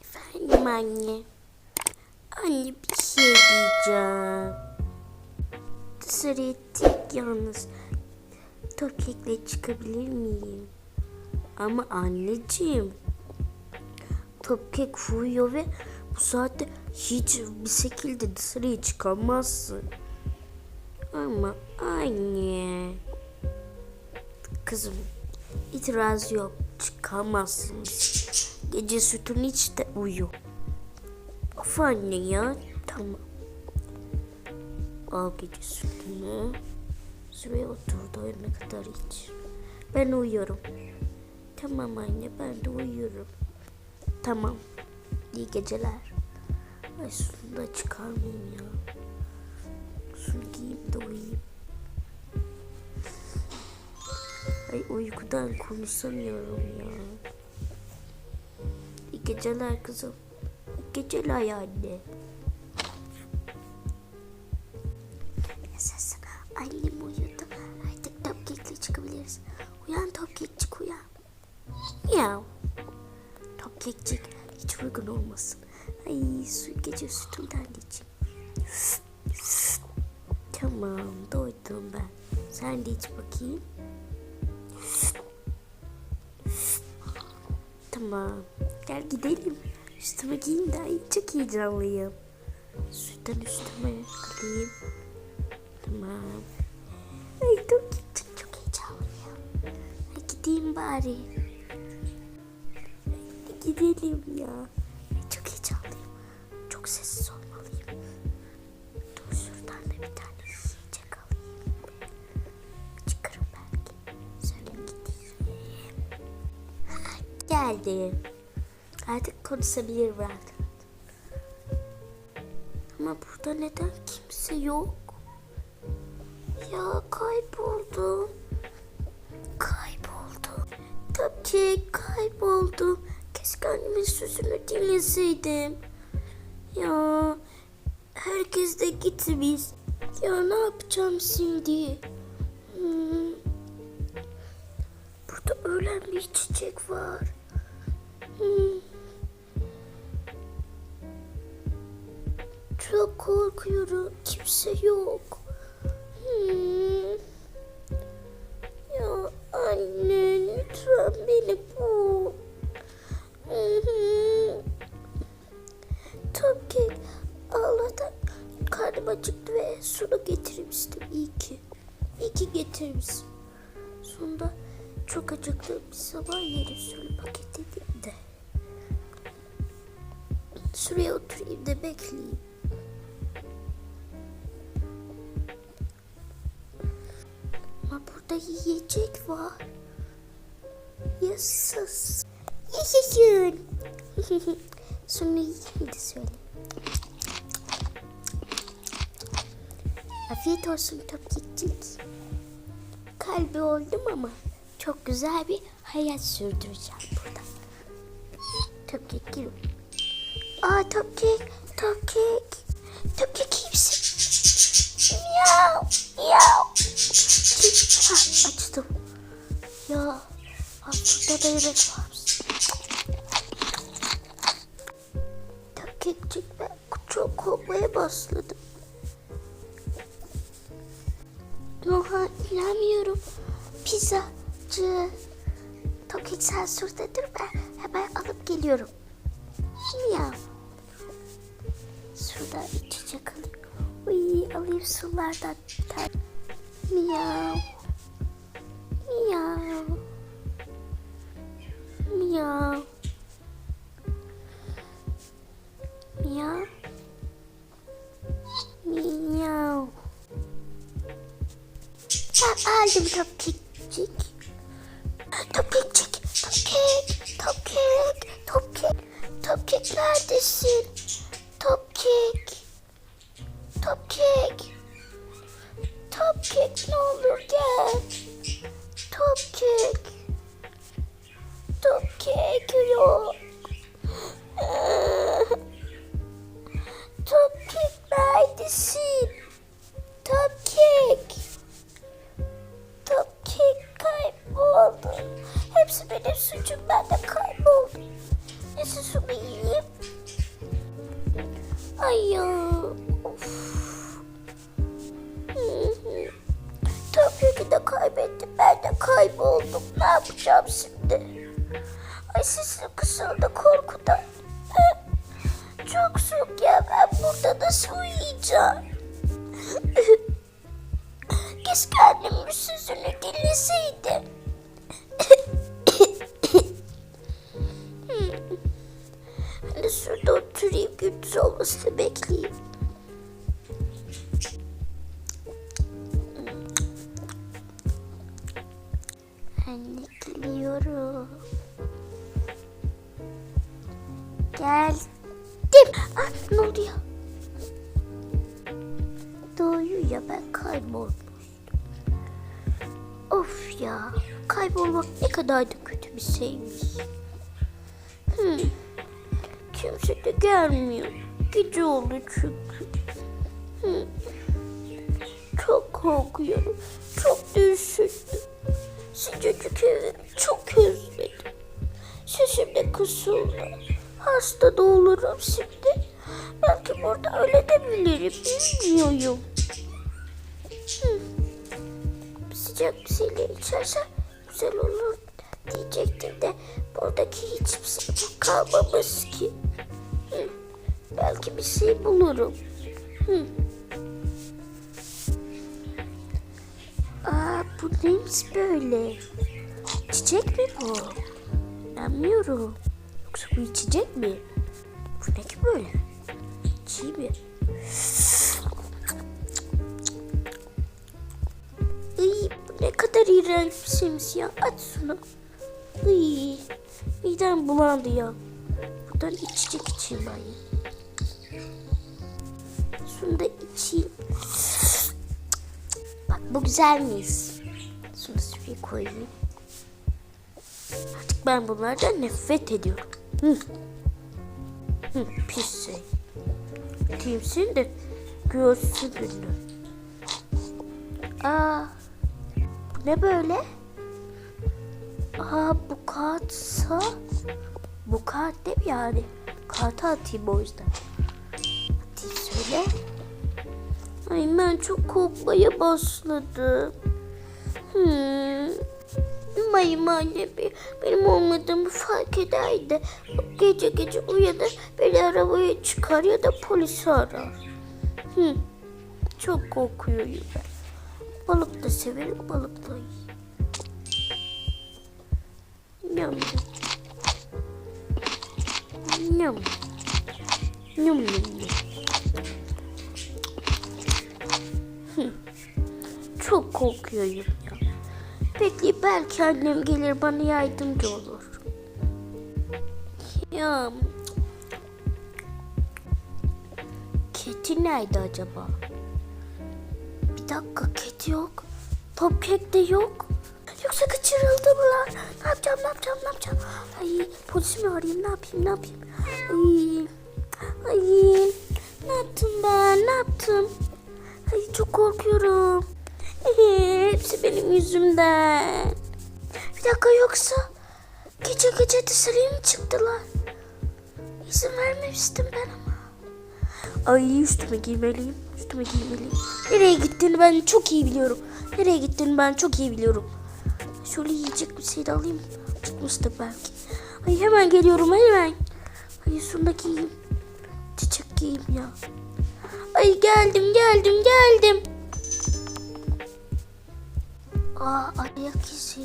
Efendim anne. Anne bir şey diyeceğim. Dışarıya tek yalnız topkekle çıkabilir miyim? Ama anneciğim topkek uyuyor ve bu saatte hiç bir şekilde dışarıya çıkamazsın. Ama anne. Kızım itiraz yok. Çıkamazsınız. Gece sütünü iç de uyu. Of anne ya. Tamam. Al gece sütünü. Şuraya otur doyana kadar iç. Ben uyuyorum. Tamam anne ben de uyuyorum. Tamam. İyi geceler. Ay şunu da çıkarmayayım ya. Şunu giyeyim de uyuyayım. Ay uykudan konuşamıyorum ya. İyi geceler kızım. İyi geceler anne. Yaşasın. Annem uyudu. Artık topkekle çıkabiliriz. Uyan topkekçik uyan. Ya. Topkekçik hiç uygun olmasın. Ay su gece sütümden de içeyim. Tamam doydum ben. Sen de iç bakayım. Tamam. Gel gidelim. Üstüme giyin de ay çok heyecanlıyım. Sütten üstüme alayım. Tamam. Ay dur gittim çok heyecanlıyım. Ay gideyim bari. Ay, gidelim ya. Ay, çok heyecanlıyım. Çok sessiz olmalıyım. Geldim. Artık konuşabilirim rahat rahat. Ama burada neden kimse yok? Ya kayboldum. Kayboldum. Tabii ki kayboldum. Keşke annemin sözünü dinleseydim. Ya herkes de gitmiş. Ya ne yapacağım şimdi? Hmm. Burada ölen bir çiçek var. Korkuyorum. Kimse yok. Hmm. Ya anne lütfen beni bul. Hmm. Ki Allah'tan karnım acıktı ve sunu getirmiştim. İyi ki. İyi ki getirmişsin. Sonunda çok acıktım. Bir sabah yerim şöyle paket edeyim de. Şuraya oturayım da bekleyeyim. Yiyecek var. Yasas. Yaşasın. Yiyeyim de söyle. Afiyet olsun topçukçuk. Kalbi oldum ama çok güzel bir hayat sürdüreceğim burada. Topkek gir. Aa topkek, topkek. Topkek kimsin? Miyav, miyav. Ha, açtım. Ya aslında da yemek varmış. Topkekçik ben çok korkmaya başladım. Oha inanmıyorum. Pizzacı. Tokik sen şurada dur ben hemen alıp geliyorum. Ya. Şurada içecek alayım. Uy alayım sulardan 미야오 미야오 미야오 미야오 미야오 아, 좀 덮치기 덮치기 덮치기 덮치기 덮치기 덮치기 라디신 덮치기 덮치기 Topkek ne olur gel. Topkek. Topkek yok. Topkek neredesin? Topkek. Topkek kayboldu. Hepsi benim suçum ben de kayboldum. Neyse su yiyeyim. Ay. Kayboldum. Ne yapacağım şimdi? Ay sesim kısıldı korkudan. Çok soğuk ya. Ben burada nasıl uyuyacağım? Keşke annemin sözünü dinleseydim. Ben de şurada oturayım gündüz olmasını bekleyeyim. Anne geliyorum. Geldim. Ah, ne oldu ya? Ben kaybolmuştum. Of ya kaybolmak ne kadar da kötü bir şeymiş. Hmm. Kimse de gelmiyor. Gece oldu çünkü. Hmm. Çok korkuyorum. Çok da. Sıcacık evimi çok özledim. Sesim de kısıldı. Hasta da olurum şimdi. Belki burada öyle de bilirim. Bilmiyorum. Hmm. Sıcak bir şeyler içersen güzel olur diyecektim de buradaki hiçbir şey kalmamış ki. Hı. Belki bir şey bulurum. Hı. Aa, bu neymiş böyle? Çiçek mi bu? Bilmiyorum. Yoksa bu içecek mi? Bu ne ki böyle? Çiğ mi? Iy, bu ne kadar iğrenç bir şeymiş ya. Aç şunu. Iy, midem bulandı ya. Buradan içecek içeyim ben ya. Şunu da içeyim. Bu. Şunu da şuraya koyayım. Artık ben bunlardan nefret ediyorum. Hı. Hı, pis şey. Kimsin de görsün günü. Aa, bu ne böyle? Aa, bu kağıtsa bu kağıt değil mi yani? Kağıtı atayım o yüzden. Atayım söyle. Ay ben çok korkmaya başladım. Hmm. Umarım anne benim olmadığımı fark eder de gece gece uyanır beni arabaya çıkar ya da polisi arar. Hı. Çok korkuyorum ben. Balık da severim, balık da iyi. Yum yum. Yum. Yum yum Çok korkuyorum ya. Peki belki annem gelir bana yardımcı olur. Ya. Keti nerede acaba? Bir dakika kedi yok. Top kek de yok. Yoksa kaçırıldı mı lan? Ne yapacağım, ne yapacağım, ne yapacağım? Ay, polisi mi arayayım, ne yapayım, ne yapayım? Ay, ay, ne yaptım ben, ne yaptım? Çok korkuyorum. Hepsi benim yüzümden. Bir dakika yoksa gece gece dışarıya mı çıktılar? İzin vermemiştim ben ama. Ay üstüme giymeliyim. Üstüme giymeliyim. Nereye gittiğini ben çok iyi biliyorum. Nereye gittiğini ben çok iyi biliyorum. Şöyle yiyecek bir şey de alayım. Çıkmıştır belki. Ay hemen geliyorum hemen. Ay şunu da giyeyim. Çiçek giyeyim ya. Ay geldim geldim geldim. Aa ayak izi.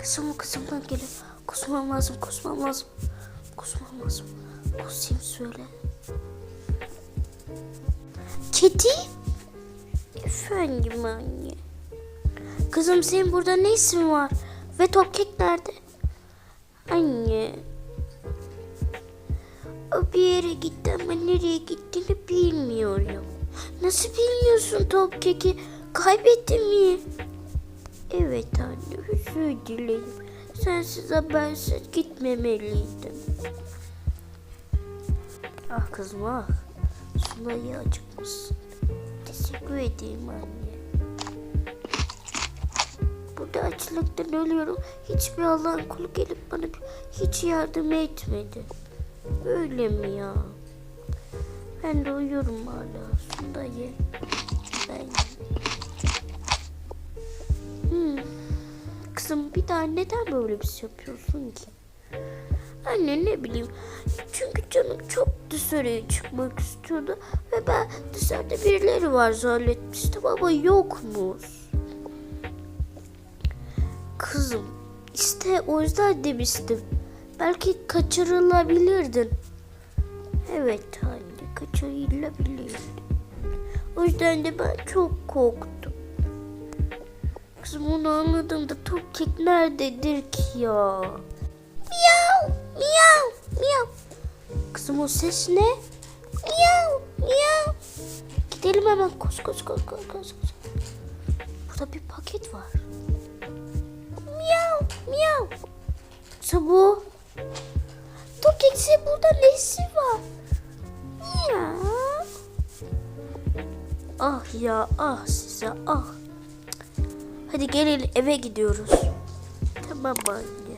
Kızım kızımdan geliyor. Kusmam lazım kusmam lazım. Kusmam lazım. Kusayım söyle. Kedi? Efendim anne. Kızım senin burada ne işin var? Ve topkek nerede? Anne. O bir yere gitti ama nereye gittiğini bilmiyorum. Nasıl bilmiyorsun topkeki? Kaybettin mi? Evet anne özür dilerim. Sensiz habersiz gitmemeliydim. Ah kızım ah. Suna iyi acıkmışsın. Teşekkür ederim anne. Burada açlıktan ölüyorum. Hiçbir Allah'ın kulu gelip bana hiç yardım etmedi. Öyle mi ya? Ben de uyuyorum hala. Sunda ye. Ben. Hmm. Kızım bir daha neden böyle bir şey yapıyorsun ki? Anne ne bileyim. Çünkü canım çok dışarıya çıkmak istiyordu. Ve ben dışarıda birileri var zannetmiştim ama yokmuş. Kızım işte o yüzden demiştim. Belki kaçırılabilirdin. Evet anne kaçırılabilirdin. O yüzden de ben çok korktum. Kızım onu anladığımda Topkek nerededir ki ya? Miyav, miyav, miyav. Kızım o ses ne? Miyav, miyav. Gidelim hemen koş koş koş koş koş. Burada bir paket var. Miyav, miyav. Kızım bu. Topkek'si burada nesi var? Ya. Ah ya ah size ah. Hadi gelin eve gidiyoruz. Tamam anne.